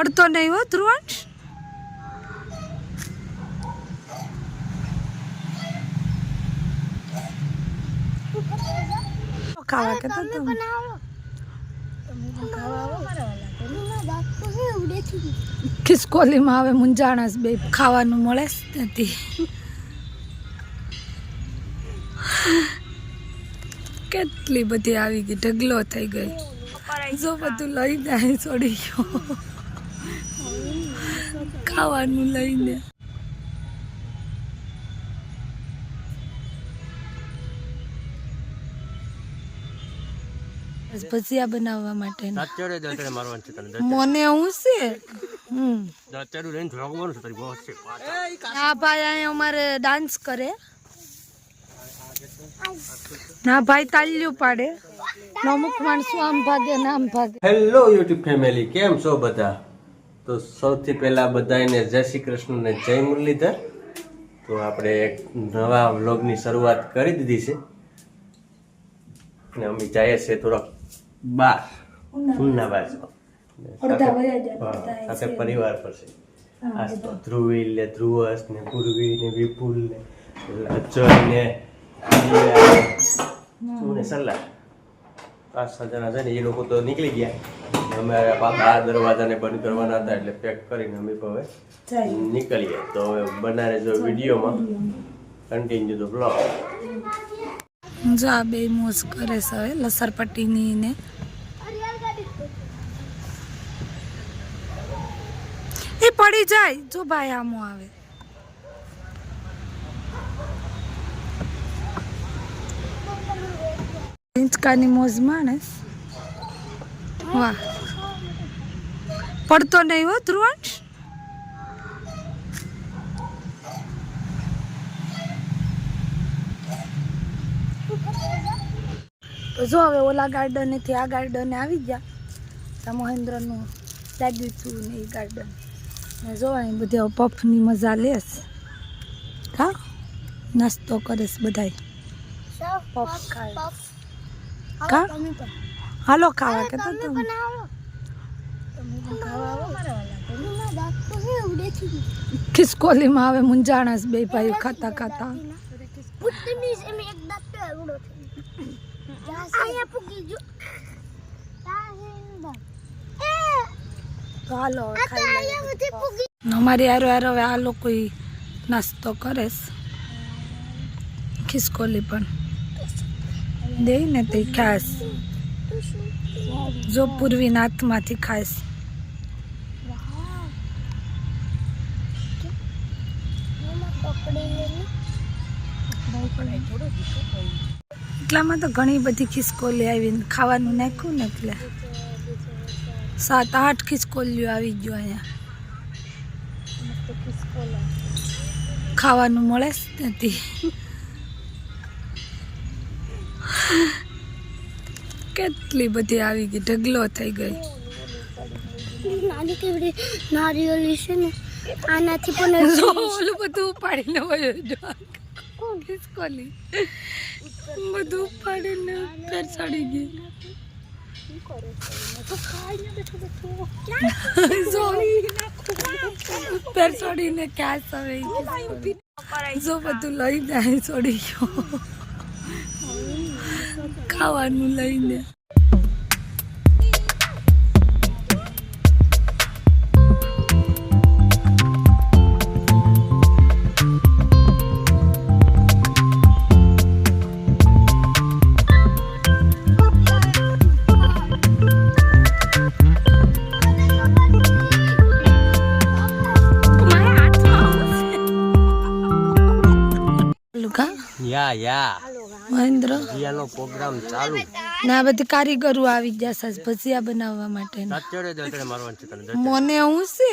પડતો નહીં હો ધ્રુવંશ? ખાવા કે તો તમે ખિસકોલીમાં આવે. મુંજાણસ બે ખાવાનું મળે જ નથી કેટલી બધી આવી ગઈ ઢગલો થઈ ગઈ. જો બધું લઈ જાય છોડી ગયો. ખાવાનું લઈને ભજીયા બનાવવા માટે મને હું છે હમ દાંતેડું લઈને જોગવાનું છે તારી બોસ છે આ ભાઈ અહીંયા અમારે ડાન્સ કરે ના ભાઈ તાલ્યું પાડે અમુક માણસો આમ ભાગે ના આમ ભાગે હેલો યુટ્યુબ ફેમિલી કેમ છો બધા તો સૌથી પહેલા બધાને જય શ્રી કૃષ્ણ ને જય મુરલીધર. તો આપણે એક નવા વ્લોગની શરૂઆત કરી દીધી છે. અને અમે જઈએ છીએ થોડોક બાર. ઉના સાથે પરિવાર પર છે. આજ તો ધ્રુવી ને ધ્રુવસ ને પૂર્વી ને વિપુલ ને અજય ને હું. ને સલ્લા પાંચ સાત જણા છે ને એ લોકો તો નીકળી ગયા. અમારે પાછા આ દરવાજાને બંધ કરવાના હતા એટલે પેક કરીને અમે હવે નીકળીએ. તો હવે બનારે જો વિડીયોમાં કન્ટિન્યુ તો બ્લોગ જો આ બે મોજ કરે છે હવે લસરપટ્ટીની ને એ પડી જાય. જો ભાઈ આમો આવે. હિંચકાની મોજ ને. વાહ. પડતો નહીં હો ધ્રુવાંશ? તો જો હવે ઓલા ગાર્ડનેથી આ ગાર્ડને આવી ગયા. ત્યાં મહેન્દ્રનું લાગ્યું છું ને એ ગાર્ડન ને જો અહીં બધી પફની મજા લેસ હા? નાસ્તો કરીશ બધાય. પફ ખાય. હાલો ખાવા કે તો તમે ખિસકોલીમાં આવે મુંજાણસ બે ભાઈ ખાતા ખાતા. અમારી હારો હારો હવે આ લોકો નાસ્તો કરે ખિસકોલી પણ. દે ને તે ખાસ જો પૂર્વી હાથમાંથી ખાસ એટલામાં તો ઘણી બધી ખિસકોલી આવી ને ખાવાનું નાખ્યું ને એટલે. સાત આઠ ખિસકોલીઓ આવી ગયો અહીંયા. ખાવાનું મળે જ નથી કેટલી બધી આવી ગઈ, ઢગલો થઈ ગઈ. નાની કેવડી છે ને આનાથી પણ જો, ઓલું બધું ઉપાડીને વયો બધું ઉપાડીને પેર ચડી ગઈ ચડીને ક્યાં સવે જો, બધું લઈ જાય ચડી ગયો. ખાવાનું લઈને. યા યા. મહેન્દ્ર? જીયાનો પ્રોગ્રામ ચાલુ. ના બધી કારીગરો આવી ગયા સાસ ભજીયા બનાવવા માટે દાંતેડે દતરે મારવાનું છે તને મને હું છે?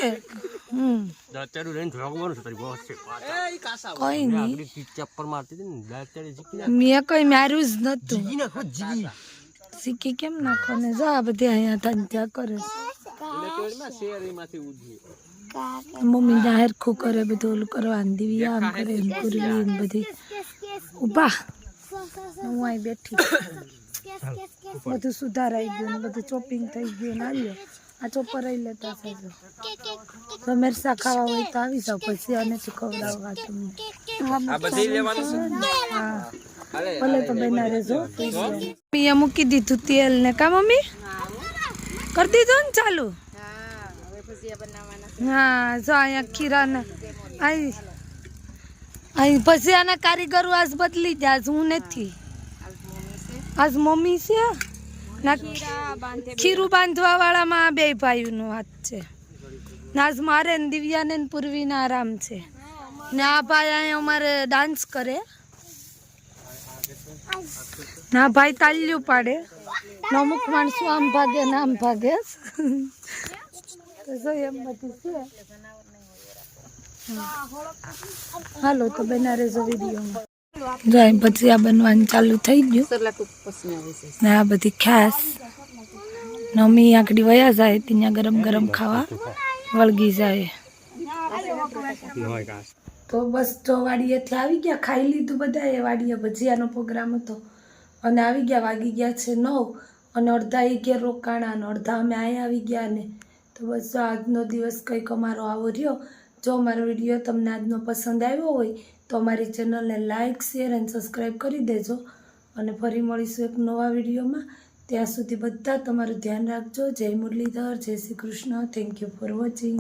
હમ. દતરે રેન જોગવાનું છે તારી બોસ છે કોઈ નહીં. આગળ ચપ્પર મારતી હતી ને દતરે જીકી મેં કોઈ માર્યું જ નતું. જીકી નાખો જીકી શીખી કેમ નાખો ને જો આ બધી અહીંયા ત્યાં કરે છે. મમ્મી જાહેર હેરખું કરે બધું ઓલું કરવા દીવી આમ કરે ને પૂરવી બધી. ઊભા. હું અહીં બેઠી. બધું સુધારાઈ ગયું ને બધું ચોપિંગ થઈ ગયું ને આવ્યો આ ચોપર રહી લેતા થજો. તો મરસા ખાવા હોય તો આવી જાવ પછી અને ખવડાવવા તમને. આ બધી લેવાનું છે? હા. ભલે તો બના રહેજો. અહીંયા મૂકી દીધું તેલ ને. કા મમ્મી? કરી દીધું ને ચાલુ? હા જો અહીંયા ખીરાના આઈ. અહીં પછી આના કારીગરો આજ બદલી જાય હું નથી. આજ મમ્મી છે. ખીરું બાંધવા વાળામાં બે ભાઈઓનો હાથ છે. આજ મારે દિવ્યાને ને પૂર્વીને આરામ છે. ને આ ભાઈ અહીંયા અમારે ડાન્સ કરે. ના ભાઈ તાલ્યું પાડે. અમુક માણસો આમ ભાગે ને આમ ભાગે. એમ બધું છે. હાલો, તો બના જાય પછી આ બનવાનું ચાલુ થઈ ગયું. ને આ બધી ખાસ. અમે આકડી વયા જાય ત્યાં ગરમ ગરમ ખાવા વળગી જાય. તો બસ જો વાડીએથી આવી ગયા, ખાઈ લીધું બધાએ, વાડીએ ભજીયાનો પ્રોગ્રામ હતો. અને આવી ગયા, વાગી ગયા છે નવ. અને અડધા એ ગયા રોકાણા, અને અડધા અમે અહીંયા આવી ગયા ને. તો બસ આજનો દિવસ કંઈક અમારો આવો રહ્યો. જો અમારો વીડિયો તમને આજનો પસંદ આવ્યો હોય, તો અમારી ચેનલને લાઇક શેર અને સબસ્ક્રાઈબ કરી દેજો. અને ફરી મળીશું એક નવા વિડીયોમાં. ત્યાં સુધી બધા તમારું ધ્યાન રાખજો. જય મુરલીધર, જય Shri Krishna. Thank you for watching